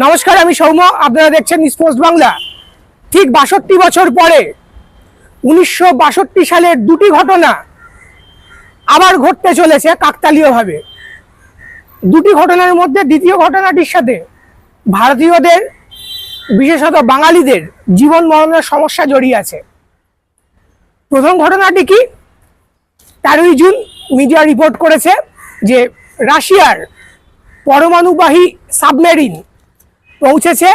নমস্কার, আমি সৌম্য। আপনারা দেখছেন স্পোর্টস বাংলা ঠিক বাষট্টি বছর পরে, উনিশশো বাষট্টি সালের দুটি ঘটনা আবার ঘটতে চলেছে কাকতালীয়ভাবে। দুটি ঘটনার মধ্যে দ্বিতীয় ঘটনাটির সাথে ভারতীয়দের, বিশেষত বাঙালিদের জীবন মরণের সমস্যা জড়িয়ে আছে। প্রথম ঘটনাটি কি? তেরোই জুন মিডিয়া রিপোর্ট করেছে যে রাশিয়ার পরমাণুবাহী সাবমেরিন পৌঁছেছে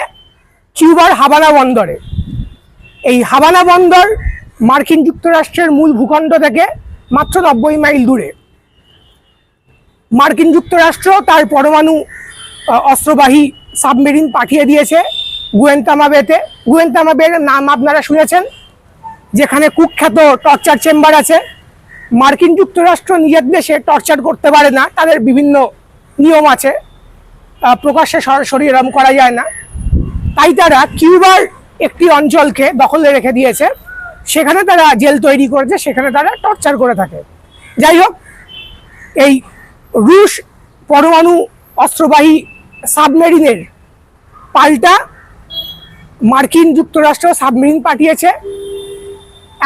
কিউবার হাবানা বন্দরে। এই হাবানা বন্দর মার্কিন যুক্তরাষ্ট্রের মূল ভূখণ্ড থেকে মাত্র নব্বই মাইল দূরে। মার্কিন যুক্তরাষ্ট্র তার পরমাণু অস্ত্রবাহী সাবমেরিন পাঠিয়ে দিয়েছে গুয়েন্তামাবেতে। গুয়েন্তামাবের নাম আপনারা শুনেছেন, যেখানে কুখ্যাত টর্চার চেম্বার আছে। মার্কিন যুক্তরাষ্ট্র নিজের দেশে টর্চার করতে পারে না, তাদের বিভিন্ন নিয়ম আছে। প্রকাশ্যে সরাসরি এরম করা যায় না। তাই তারা কিউবার একটি অঞ্চলকে দখলে রেখে দিয়েছে। সেখানে তারা জেল তৈরি করেছে, সেখানে তারা টর্চার করে থাকে। যাই হোক, এই রুশ পরমাণু অস্ত্রবাহী সাবমেরিনের পাল্টা মার্কিন যুক্তরাষ্ট্র সাবমেরিন পাঠিয়েছে।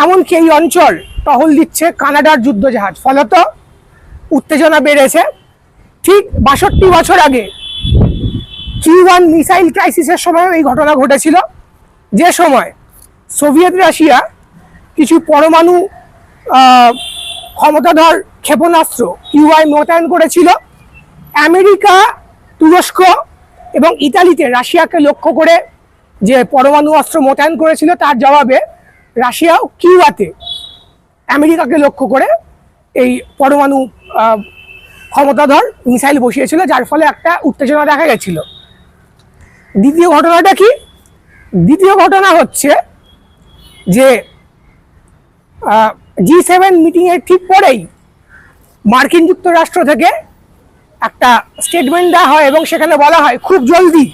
এমনকি এই অঞ্চল টহল দিচ্ছে কানাডার যুদ্ধজাহাজ। ফলত উত্তেজনা বেড়েছে। ঠিক বাষট্টি বছর আগে ওয়ান মিসাইল ক্রাইসিসের সময় এই ঘটনা ঘটেছিল। যে সময় সোভিয়েত রাশিয়া কিছু পরমাণু ক্ষমতাধর ক্ষেপণাস্ত্র কিউআই মোতায়েন করেছিল। আমেরিকা, তুরস্ক এবং ইতালিতে রাশিয়াকে লক্ষ্য করে যে পরমাণু অস্ত্র মোতায়েন করেছিল, তার জবাবে রাশিয়াও কিউয়াতে আমেরিকাকে লক্ষ্য করে এই পরমাণু ক্ষমতাধর মিসাইল বসিয়েছিল, যার ফলে একটা উত্তেজনা দেখা গেছিল। দ্বিতীয় ঘটনাটা কি? দ্বিতীয় ঘটনা হচ্ছে যে জি সেভেন মিটিংয়ের ঠিক পরেই মার্কিন যুক্তরাষ্ট্র থেকে একটা স্টেটমেন্ট দেওয়া হয় এবং সেখানে বলা হয়, খুব জলদি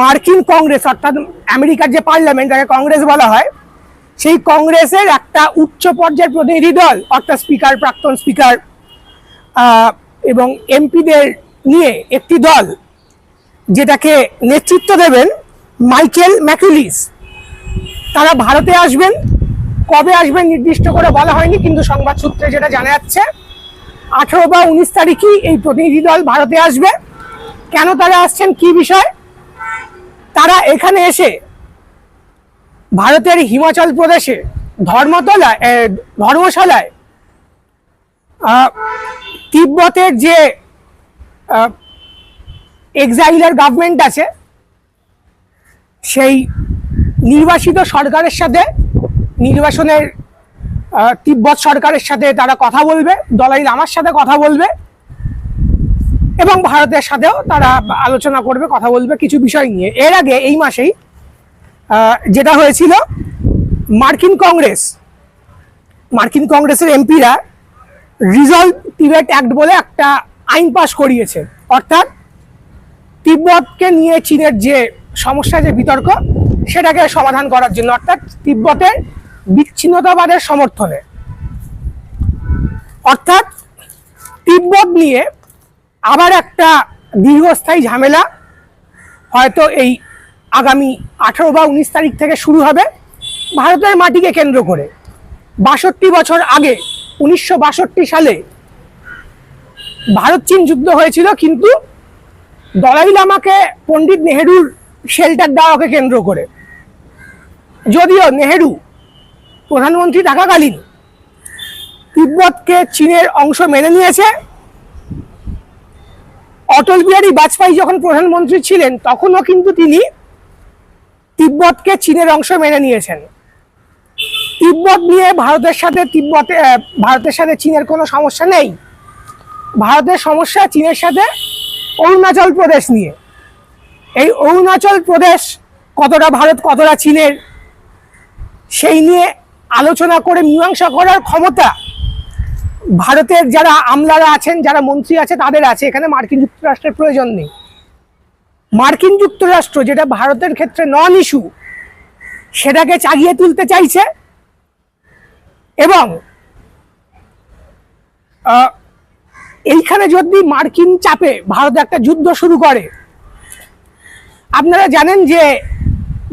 মার্কিন কংগ্রেস অর্থাৎ আমেরিকার যে পার্লামেন্ট তাকে কংগ্রেস বলা হয়, সেই কংগ্রেসের একটা উচ্চ পর্যায়ের প্রতিনিধি দল, অর্থাৎ স্পিকার, প্রাক্তন স্পিকার এবং এমপিদের নিয়ে একটি দল যেটাকে নেতৃত্ব দেবেন মাইকেল ম্যাকুলিস। তারা ভারতে আসবেন, কবে আসবেন নির্দিষ্ট করে বলা হয়নি, কিন্তু সংবাদ সূত্রে যেটা জানা যাচ্ছে, আঠেরো বা উনিশ তারিখই এই প্রতিনিধি দল ভারতে আসবে। কেন তারা আসছেন, কি বিষয়? তারা এখানে এসে ভারতের হিমাচল প্রদেশে ধর্মতলায় ধর্মশালায় তিব্বতের যে এক্সাইলার গভর্নমেন্ট আছে। সেই নির্বাসিত সরকারের সাথে, নির্বাসনের তিব্বত সরকারের সাথে তারা কথা বলবে, দলাই লামার সাথে কথা বলবে, এবং ভারতের সাথেও তারা আলোচনা করবে, কথা বলবে কিছু বিষয় নিয়ে। এর আগে এই মাসেই যেটা হয়েছিল, মার্কিন কংগ্রেস, মার্কিন কংগ্রেসের এমপিরা রিজলভ টিবেট অ্যাক্ট বলে একটা আইন পাশ করিয়েছে। অর্থাৎ তিব্বতকে নিয়ে চীনের যে সমস্যা, যে বিতর্ক, সেটাকে সমাধান করার জন্য, অর্থাৎ তিব্বতের বিচ্ছিন্নতাবাদের সমর্থনে। অর্থাৎ তিব্বত নিয়ে আবার একটা দীর্ঘস্থায়ী ঝামেলা হয়তো এই আগামী আঠারো বা উনিশ তারিখ থেকে শুরু হবে। ভারতের মাটিকে কেন্দ্র করে বাষট্টি বছর আগে, উনিশশো বাষট্টি সালে ভারত চীন যুদ্ধ হয়েছিল, কিন্তু দলাই লামাকে পণ্ডিত নেহেরুর শেল্টার দেওয়াকে কেন্দ্র করে। যদিও নেহেরু প্রধানমন্ত্রী থাকাকালীন তিব্বতকে চীনের অংশ মেনে নিয়েছে, অটল বিহারী বাজপেয়ী যখন প্রধানমন্ত্রী ছিলেন, তখনও কিন্তু তিনি তিব্বতকে চীনের অংশ মেনে নিয়েছেন। তিব্বত নিয়ে ভারতের সাথে তিব্বতে ভারতের সাথে চীনের কোনো সমস্যা নেই। ভারতের সমস্যা চীনের সাথে অরুণাচল প্রদেশ নিয়ে। এই অরুণাচল প্রদেশ কতটা ভারত, কতটা চীনের, সেই নিয়ে আলোচনা করে মীমাংসা করার ক্ষমতা ভারতের যারা আমলারা আছেন, যারা মন্ত্রী আছে, তাদের আছে। এখানে মার্কিন যুক্তরাষ্ট্রের প্রয়োজন নেই। মার্কিন যুক্তরাষ্ট্র, যেটা ভারতের ক্ষেত্রে নন ইস্যু সেটাকে চাগিয়ে তুলতে চাইছে এবং এইখানে যদি মার্কিন চাপে ভারত একটা যুদ্ধ শুরু করে, আপনারা জানেন যে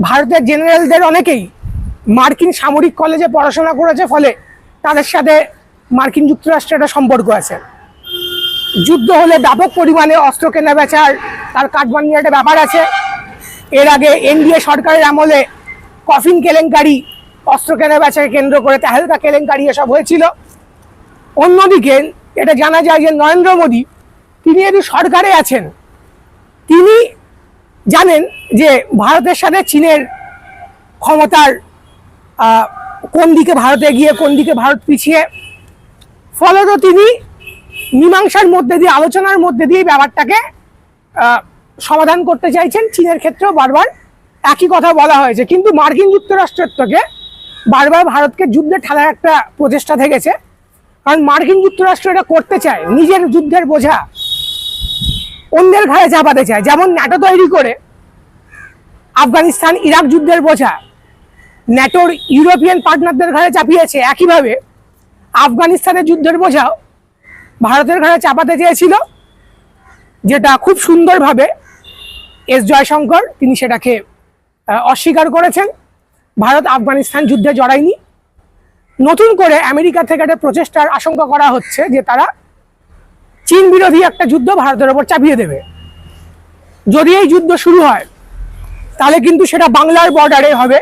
ভারতের জেনারেলদের অনেকেই মার্কিন সামরিক কলেজে পড়াশোনা করেছে, ফলে তাদের সাথে মার্কিন যুক্তরাষ্ট্রের একটা সম্পর্ক আছে। যুদ্ধ হলে ব্যাপক পরিমাণে অস্ত্র কেনা বেচার তার কাঠমান্ডির একটা ব্যাপার আছে। এর আগে এনডিএ সরকারের আমলে কফিন কেলেঙ্কারি, অস্ত্র কেনা বেচাকে কেন্দ্র করে তেহেলকা কেলেঙ্কারি এসব হয়েছিল। অন্যদিকে এটা জানা যায় যে নরেন্দ্র মোদী, তিনি যদি সরকারে আছেন। তিনি জানেন যে ভারতের সাথে চীনের ক্ষমতার কোন দিকে ভারতে গিয়ে কোন দিকে ভারত পিছিয়ে। ফলত তিনি মীমাংসার মধ্যে দিয়ে, আলোচনার মধ্যে দিয়ে ব্যাপারটাকে সমাধান করতে চাইছেন। চীনের ক্ষেত্রেও বারবার একই কথা বলা হয়েছে। কিন্তু মার্কিন যুক্তরাষ্ট্রের থেকে বারবার ভারতকে যুদ্ধে ঠেলার একটা প্রচেষ্টা থেকেছে। কারণ মার্কিন যুক্তরাষ্ট্র এটা করতে চায়, নিজের যুদ্ধের বোঝা। অন্যের ঘাড়ে চাপাতে চায়, যেমন ন্যাটো তৈরি করে আফগানিস্তান ইরাক যুদ্ধের বোঝা। ন্যাটোর ইউরোপিয়ান পার্টনারদের ঘাড়ে চাপিয়েছে একইভাবে আফগানিস্তানের যুদ্ধের বোঝাও। ভারতের ঘাড়ে চাপাতে চেয়েছিল, যেটা খুব সুন্দরভাবে এস জয়শঙ্কর, তিনি সেটাকে অস্বীকার করেছেন। ভারত আফগানিস্তান যুদ্ধে জড়ায়নি। নতুন করে আমেরিকা থেকে একটা প্রচেষ্টার আশঙ্কা করা হচ্ছে যে তারা চীন বিরোধী একটা যুদ্ধ ভারতের ওপর চাপিয়ে দেবে। যদি এই যুদ্ধ শুরু হয়, তাহলে কিন্তু সেটা বাংলার বর্ডারে হবে।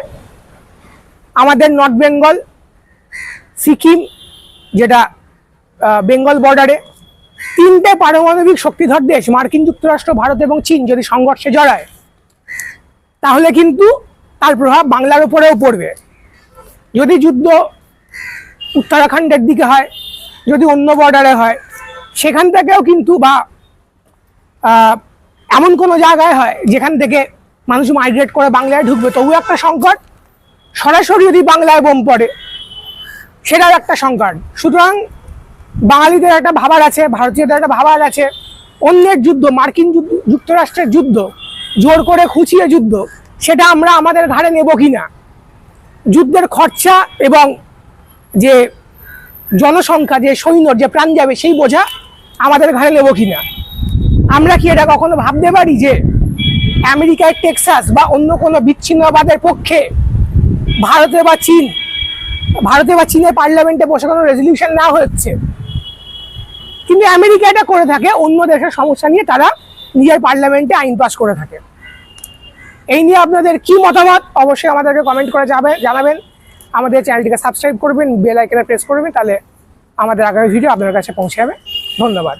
আমাদের নর্থ বেঙ্গল সিকিম যেটা বেঙ্গল বর্ডারে তিনটে পারমাণবিক শক্তিধর দেশ, মার্কিন যুক্তরাষ্ট্র, ভারত এবং চীন, যদি সংঘর্ষে জড়ায়, তাহলে কিন্তু তার প্রভাব বাংলার উপরেও পড়বে। যদি যুদ্ধ উত্তরাখণ্ডের দিকে হয়, যদি অন্য বর্ডারে হয়, সেখান থেকেও কিন্তু বা এমন কোনো জায়গায় হয় যেখান থেকে মানুষ মাইগ্রেট করে বাংলায় ঢুকবে। তবু একটা সংকট, সরাসরি যদি বাংলায় বোম পড়ে, সেটাও একটা সংকট। সুতরাং বাঙালিদের একটা ভাবার আছে, ভারতীয়দের একটা ভাবার আছে, অন্যের যুদ্ধ, মার্কিন যুক্তরাষ্ট্রের যুদ্ধ, জোর করে খুঁচিয়ে যুদ্ধ, সেটা আমরা আমাদের ঘাড়ে নেব কিনা? যুদ্ধের খরচা এবং যে জনসংখ্যা, যে সৈন্যর যে প্রাণ যাবে, সেই বোঝা আমাদের ঘাড়ে নেব কিনা? আমরা কি এটা কখনো ভাবতে পারি যে আমেরিকায় টেক্সাস বা অন্য কোনো বিচ্ছিন্নবাদের পক্ষে ভারতে বা চীন, ভারতে বা চীনের পার্লামেন্টে বসে কোনো রেজলিউশন না হচ্ছে? কিন্তু আমেরিকা এটা করে থাকে, অন্য দেশের সমস্যা নিয়ে তারা নিজের পার্লামেন্টে আইন পাস করে থাকে। এই নিয়ে আপনাদের কি মতামত? অবশ্যই আমাদেরকে কমেন্ট করে যাবে জানাবেন। আমাদের চ্যানেলটিকে সাবস্ক্রাইব করবেন বেল আইকনে প্রেস করবেন, তাহলে আমাদের আগামী ভিডিও আপনার কাছে পৌঁছে যাবে। ধন্যবাদ।